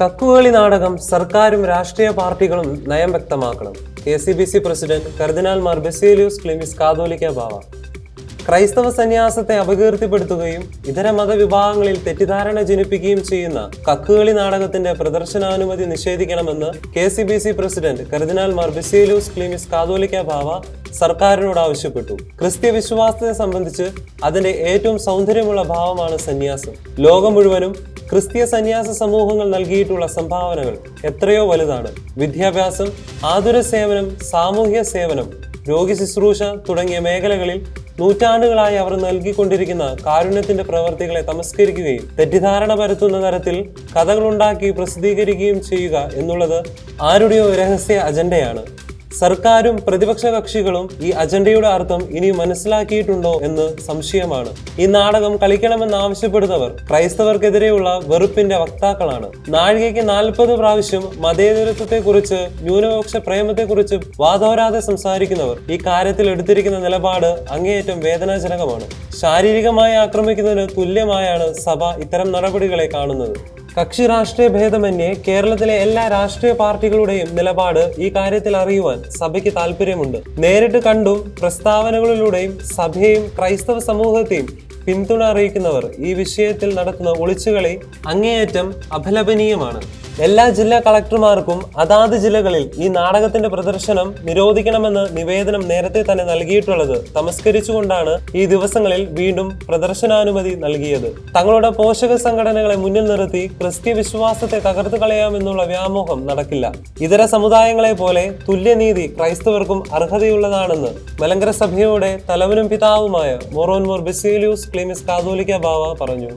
കക്കുകളി നാടകം സർക്കാരും രാഷ്ട്രീയ പാർട്ടികളും നയം വ്യക്തമാക്കണം. K C B C president കർദിനാൾ മാർ ബെസീലിയൂസ് ക്ലിമിസ് കാതോലിക്ക ബാവ. ക്രൈസ്തവ സന്യാസത്തെ അപകീർത്തിപ്പെടുത്തുകയും ഇതര മതവിഭാഗങ്ങളിൽ തെറ്റിദ്ധാരണ ജനിപ്പിക്കുകയും ചെയ്യുന്ന കക്കുകളി നാടകത്തിന്റെ പ്രദർശനാനുമതി നിഷേധിക്കണമെന്ന് K C B C president കർദിനാൾ മാർ ബിസേലൂസ് ക്ലീമിസ് കാതോലിക്ക ബാവ സർക്കാരിനോട് ആവശ്യപ്പെട്ടു. ക്രിസ്ത്യ വിശ്വാസത്തെ സംബന്ധിച്ച് അതിന്റെ ഏറ്റവും സൗന്ദര്യമുള്ള ഭാവമാണ് സന്യാസം. ലോകം മുഴുവനും ക്രിസ്തീയ സന്യാസ സമൂഹങ്ങൾ നൽകിയിട്ടുള്ള സംഭാവനകൾ എത്രയോ വലുതാണ്. വിദ്യാഭ്യാസം ആതുര സേവനം സാമൂഹ്യ സേവനം രോഗി ശുശ്രൂഷ തുടങ്ങിയ മേഖലകളിൽ നൂറ്റാണ്ടുകളായി അവർ നൽകിക്കൊണ്ടിരിക്കുന്ന കാരുണ്യത്തിന്റെ പ്രവർത്തികളെ തമസ്കരിക്കുകയും തെറ്റിദ്ധാരണ പരത്തുന്ന തരത്തിൽ കഥകളുണ്ടാക്കി പ്രസിദ്ധീകരിക്കുകയും ചെയ്യുക എന്നുള്ളത് ആരുടെയോ രഹസ്യ അജണ്ടയാണ്. സർക്കാരും പ്രതിപക്ഷ കക്ഷികളും ഈ അജണ്ടയുടെ അർത്ഥം ഇനി മനസ്സിലാക്കിയിട്ടുണ്ടോ എന്ന് സംശയമാണ്. ഈ നാടകം കളിക്കണമെന്ന് ആവശ്യപ്പെടുന്നവർ ക്രൈസ്തവർക്കെതിരെയുള്ള വെറുപ്പിന്റെ വക്താക്കളാണ്. നാഴികയ്ക്ക് നാൽപ്പത് പ്രാവശ്യം മതേതരത്വത്തെക്കുറിച്ച് ന്യൂനപക്ഷ പ്രേമത്തെക്കുറിച്ച് വാതോരാതെ സംസാരിക്കുന്നവർ ഈ കാര്യത്തിൽ എടുത്തിരിക്കുന്ന നിലപാട് അങ്ങേയറ്റം വേദനാജനകമാണ്. ശാരീരികമായി ആക്രമിക്കുന്നതിന് തുല്യമായാണ് സഭ ഇത്തരം നടപടികളെ കാണുന്നത്. കക്ഷി രാഷ്ട്രീയ ഭേദമന്യേ കേരളത്തിലെ എല്ലാ രാഷ്ട്രീയ പാർട്ടികളുടെയും നിലപാട് ഈ കാര്യത്തിൽ അറിയുവാൻ സഭയ്ക്ക് താല്പര്യമുണ്ട് നേരിട്ട് കണ്ടും പ്രസ്താവനകളിലൂടെയും സഭയെയും ക്രൈസ്തവ സമൂഹത്തെയും പിന്തുണ അറിയിക്കുന്നവർ ഈ വിഷയത്തിൽ നടത്തുന്ന ഒളിച്ചുകളി അങ്ങേയറ്റം അപലപനീയമാണ്. എല്ലാ ജില്ലാ കളക്ടർമാർക്കും അതാത് ജില്ലകളിൽ ഈ നാടകത്തിന്റെ പ്രദർശനം നിരോധിക്കണമെന്ന് നിവേദനം നേരത്തെ തന്നെ നൽകിയിട്ടുള്ളത് തമസ്കരിച്ചുകൊണ്ടാണ് ഈ ദിവസങ്ങളിൽ വീണ്ടും പ്രദർശനാനുമതി നൽകിയത്. തങ്ങളുടെ പോഷക സംഘടനകളെ മുന്നിൽ നിർത്തി ക്രിസ്ത്യ വിശ്വാസത്തെ തകർത്തു കളയാമെന്നുള്ള വ്യാമോഹം നടക്കില്ല. ഇതര സമുദായങ്ങളെ പോലെ തുല്യനീതി ക്രൈസ്തവർക്കും അർഹതയുള്ളതാണെന്ന് മലങ്കര സഭയുടെ തലവനും പിതാവുമായ മൊറോൻമോർ ബെസേലിയൂസ് ക്ലീമിസ് കാതോലിക്ക ബാവ പറഞ്ഞു.